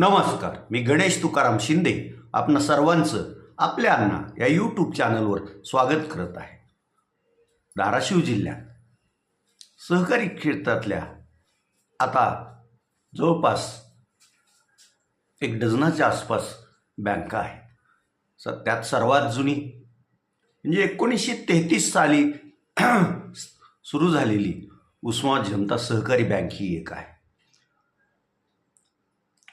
नमस्कार मी गणेश तुकाराम शिंदे आपण सर्वांचं आपल्या अण्णा या यूट्यूब चॅनलवर स्वागत करत आहे. धाराशिव जिल्ह्यात सहकारी क्षेत्रातल्या आता जवळपास एक डझनाच्या आसपास बँका आहेत. स त्यात सर्वात जुनी म्हणजे एकोणीसशे तेहतीस साली सुरू झालेली उस्मा जनता सहकारी बँक ही एक आहे.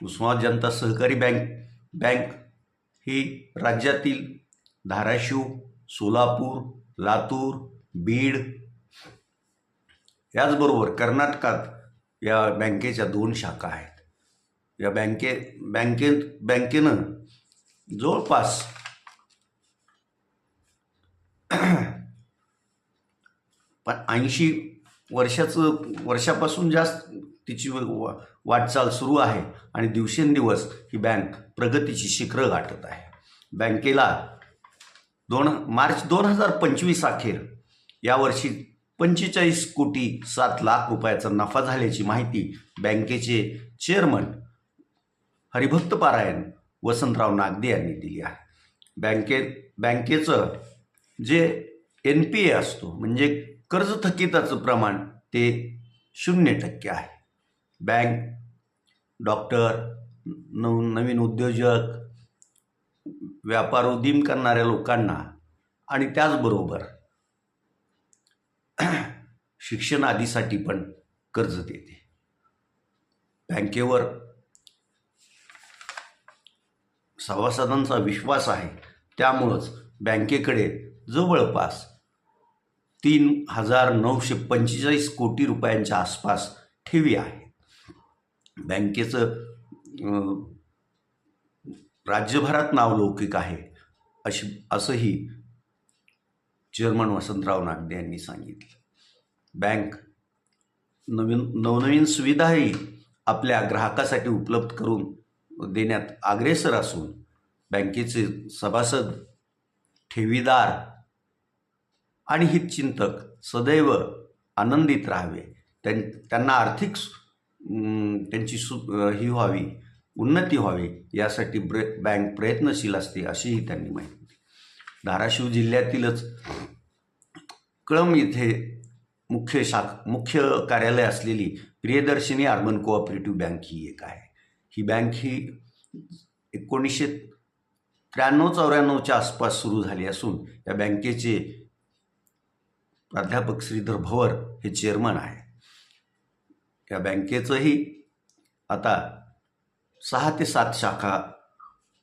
उस्मानाबाद जनता सहकारी बँक बँक ही राज्यातील धाराशिव सोलापूर लातूर बीड याचबरोबर कर्नाटकात या बँकेच्या दोन शाखा आहेत. या बँके बँकेत बँकेनं जवळपास पण ऐंशी वर्षाचं वर्षापासून जास्त तिची वा- वाटचाल सुरू आहे आणि दिवसेंदिवस ही बँक प्रगतीची शिखरं गाठत आहे. बँकेला दोन मार्च दोन हजार पंचवीस अखेर यावर्षी पंचेचाळीस कोटी सात लाख रुपयाचा नफा झाल्याची माहिती बँकेचे चेअरमन हरिभक्त पारायण वसंतराव नागदे यांनी दिली आहे. बँकेत बँकेचं जे एन पी ए असतो म्हणजे कर्ज थकिताचं प्रमाण ते शून्य टक्के आहे. बँक डॉक्टर नव नवीन उद्योजक व्यापार उदीम करणाऱ्या लोकांना आणि त्याचबरोबर शिक्षण आदीसाठी पण कर्ज देते. बँकेवर सभासदांचा विश्वास आहे. त्यामुळंच बँकेकडे जवळपास तीन हजार नऊशे पंचेचाळीस कोटी रुपयांच्या आसपास ठेवी आहे. बँकेचं राज्यभरात नावलौकिक आहे अशी असंही चेअरमन वसंतराव नागदे यांनी सांगितलं. बँक नवीन नवनवीन सुविधाही आपल्या ग्राहकासाठी उपलब्ध करून देण्यात अग्रेसर असून बँकेचे सभासद ठेवीदार आणि हितचिंतक सदैव आनंदित राहावे. त्यां त्यांना आर्थिक सु- त्यांची सु ही व्हावी उन्नती व्हावी यासाठी ब्र बँक प्रयत्नशील असते अशीही त्यांनी माहिती दिली. धाराशिव जिल्ह्यातीलच कळंब येथे मुख्य शाख मुख्य कार्यालय असलेली प्रियदर्शिनी अर्बन कोऑपरेटिव्ह बँक ही एक आहे. ही बँक ही एकोणीसशे त्र्याण्णव चौऱ्याण्णवच्या आसपास सुरू झाली असून या बँकेचे प्राध्यापक श्रीधर भवर हे चेअरमन आहे या बँकेचंही आता सहा ते सात शाखा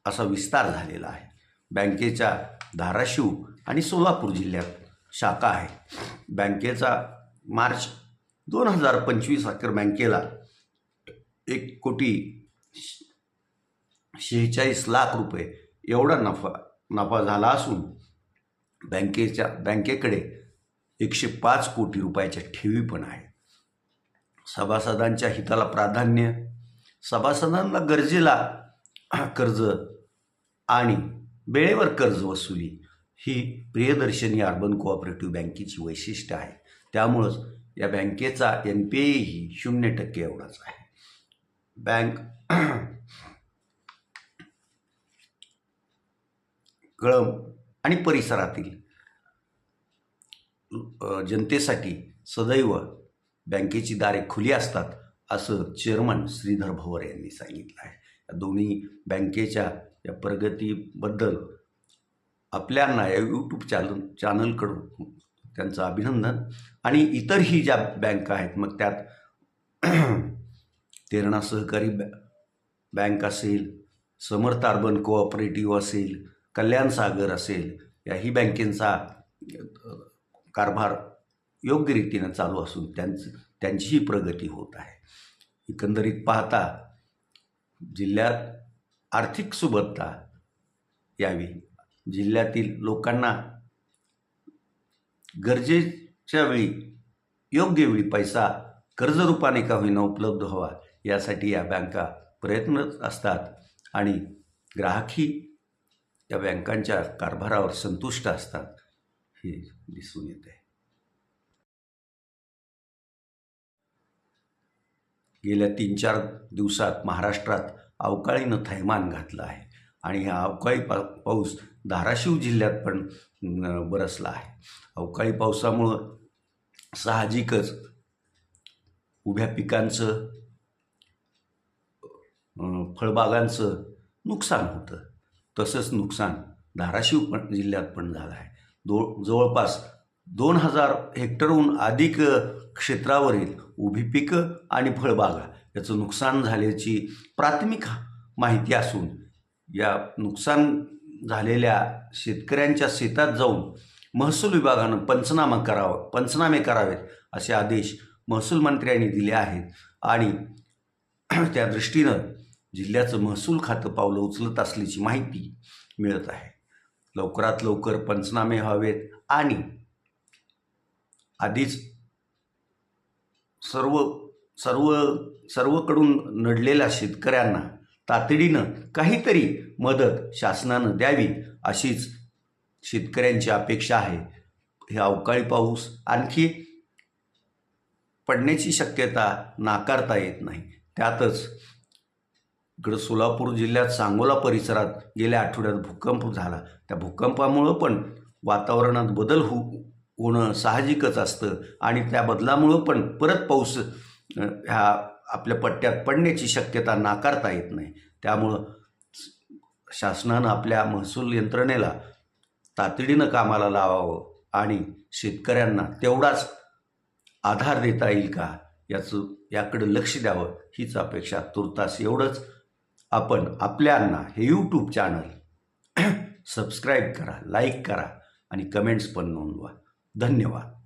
असा विस्तार झालेला आहे. बँकेच्या धाराशिव आणि सोलापूर जिल्ह्यात शाखा आहे बँकेचा मार्च दोन हजार पंचवीस अखेर बँकेला एक कोटी शेहेचाळीस लाख रुपये एवढा नफा नफा झाला असून बँकेच्या बँकेकडे एकशे पाच कोटी रुपयाच्या ठेवी पण आहेत. सभासदांच्या हिताला प्राधान्य सभासदांना गरजेला कर्ज आणि वेळेवर कर्ज वसुली ही प्रियदर्शनी अर्बन कोऑपरेटिव्ह बँकेची वैशिष्ट्य आहे. त्यामुळंच या बँकेचा एन पी एही शून्य टक्के एवढाच आहे. बँक कळम आणि परिसरातील जनतेसाठी सदैव बँकेची दारे खुली असतात असं चेअरमन श्रीधर भवर यांनी सांगितलं आहे. या दोन्ही बँकेच्या या प्रगतीबद्दल आपल्यांना या यूट्यूब चॅनल चॅनलकडून त्यांचं अभिनंदन. आणि इतरही ज्या बँका आहेत मग त्यात तेरणा सहकारी बॅ बँक असेल समर्थ अर्बन कोऑपरेटिव्ह असेल कल्याण सागर असेल याही बँकेचा कारभार योग्य रीतीनं चालू असून त्यांचं त्यांचीही प्रगती होत आहे. एकंदरीत पाहता जिल्ह्यात आर्थिक सुबत्ता यावी. जिल्ह्यातील लोकांना गरजेच्या वेळी योग्य वेळी पैसा कर्जरूपाने का होईना उपलब्ध व्हावा यासाठी या बँका प्रयत्नच असतात आणि ग्राहकही या बँकांच्या कारभारावर संतुष्ट असतात हे दिसून येते गेल्या तीन चार दिवसात महाराष्ट्रात अवकाळीनं थैमान घातलं आहे. आणि हा अवकाळी पा पाऊस धाराशिव जिल्ह्यात पण बरसला आहे. अवकाळी पावसामुळं साहजिकच उभ्या पिकांचं फळबागांचं नुकसान होतं. तसंच नुकसान धाराशिव पण जिल्ह्यात पण झालं आहे. दो जवळपास दोन हजार हेक्टरहून अधिक क्षेत्रावरील उभी पिकं आणि फळबागा याचं नुकसान झाल्याची प्राथमिक माहिती असून या नुकसान झालेल्या शेतकऱ्यांच्या शेतात जाऊन महसूल विभागानं पंचनामा करावं पंचनामे करावेत असे आदेश महसूल मंत्र्यांनी दिले आहेत आणि त्या दृष्टीनं जिल्ह्याचं महसूल खातं पावलं उचलत असल्याची माहिती मिळत आहे. लवकरात लवकर पंचनामे व्हावेत आणि आधीच सर्व सर्व सर्वकडून नडलेल्या शेतकऱ्यांना तातडीनं काहीतरी मदत शासनानं द्यावी अशीच शेतकऱ्यांची अपेक्षा आहे. हे अवकाळी पाऊस आणखी पडण्याची शक्यता नाकारता येत नाही. त्यातच इकडं सोलापूर जिल्ह्यात सांगोला परिसरात गेल्या आठवड्यात भूकंप झाला. त्या भूकंपामुळं पण वातावरणात बदल होऊ होणं साहजिकच असतं. आणि त्या बदलामुळं पण परत पाऊस ह्या आपल्या पट्ट्यात पडण्याची शक्यता नाकारता येत नाही. त्यामुळं शासनानं आपल्या महसूल यंत्रणेला तातडीनं कामाला लावावं आणि शेतकऱ्यांना तेवढाच आधार देता येईल का याचं याकडं लक्ष द्यावं हीच अपेक्षा तुर्तास एवढंच. आपण आपल्यांना हे यूट्यूब चॅनल सबस्क्राईब करा लाईक करा आणि कमेंट्स पण नोंदवा. धन्यवाद.